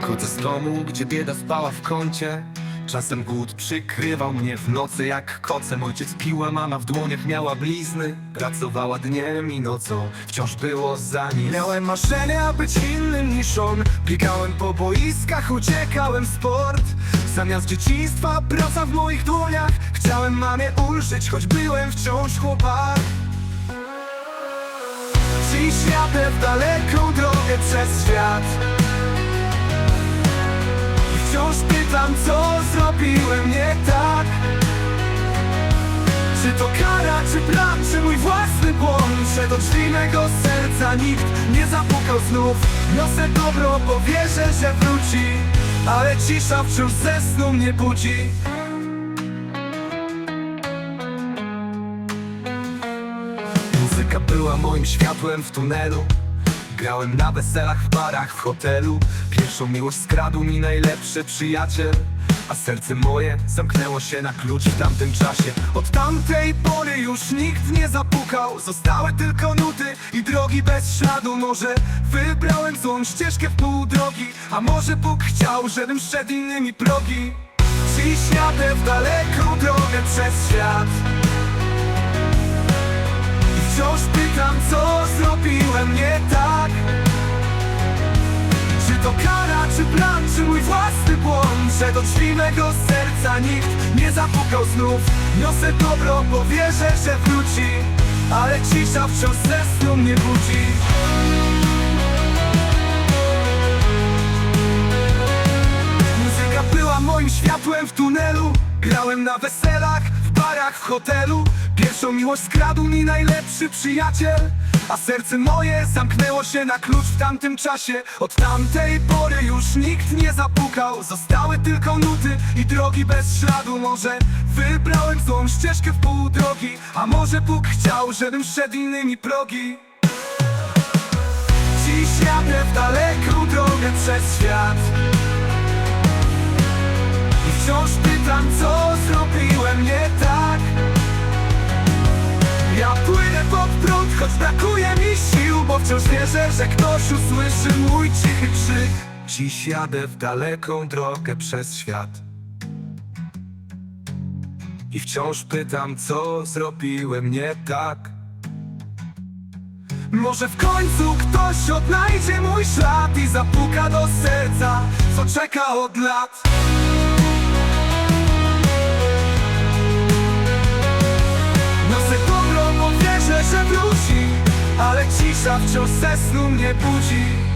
Pochodzę z domu, gdzie bieda spała w kącie. Czasem głód przykrywał mnie w nocy jak kocem Ojciec pił, a mama w dłoniach miała blizny. Pracowała dniem i nocą, wciąż było za nim Miałem marzenia być innym niż on. Biegałem po boiskach, uciekałem w sport. Zamiast dzieciństwa, praca w moich dłoniach. Chciałem mamie ulżyć, choć byłem wciąż chłopak. Dziś jadę w daleką drogę przez świat pytam, co zrobiłem nie tak. Czy to kara, czy plan, czy mój własny błąd? Że do drzwi mego serca nikt nie zapukał znów. Niosę dobro, bo wierzę, że wróci Ale cisza wciąż ze snu mnie budzi. Muzyka była moim światłem w tunelu Grałem na weselach, w barach, w hotelu. Pierwszą miłość skradł mi najlepszy przyjaciel. A serce moje zamknęło się na klucz w tamtym czasie. Od tamtej pory już nikt nie zapukał. Zostały tylko nuty i drogi bez śladu. Może wybrałem złą ścieżkę w pół drogi. A może Bóg chciał, żebym szedł innymi progi. Dziś jadę w daleką drogę przez świat wciąż pytam, co zrobiłem nie tak. Czy to kara, czy plan, czy mój własny błąd? Że do drzwi mego serca nikt nie zapukał znów. Niosę dobro, bo wierzę, że wróci Ale cisza wciąż ze snu mnie budzi. Muzyka była moim światłem w tunelu. Grałem na weselach, barach, w hotelu. Pierwszą miłość skradł mi najlepszy przyjaciel A serce moje zamknęło się na klucz w tamtym czasie. Od tamtej pory już nikt nie zapukał Zostały tylko nuty i drogi bez śladu. Może wybrałem złą ścieżkę w pół drogi A może Bóg chciał, żebym szedł innymi progi. Dziś jadę w daleką drogę przez świat brakuje mi sił Bo wciąż wierzę, że ktoś usłyszy mój cichy krzyk. Dziś jadę w daleką drogę przez świat. I wciąż pytam, co zrobiłem nie tak. Może w końcu ktoś odnajdzie mój ślad i zapuka do serca, co czeka od lat. Wciąż ze snu mnie budzi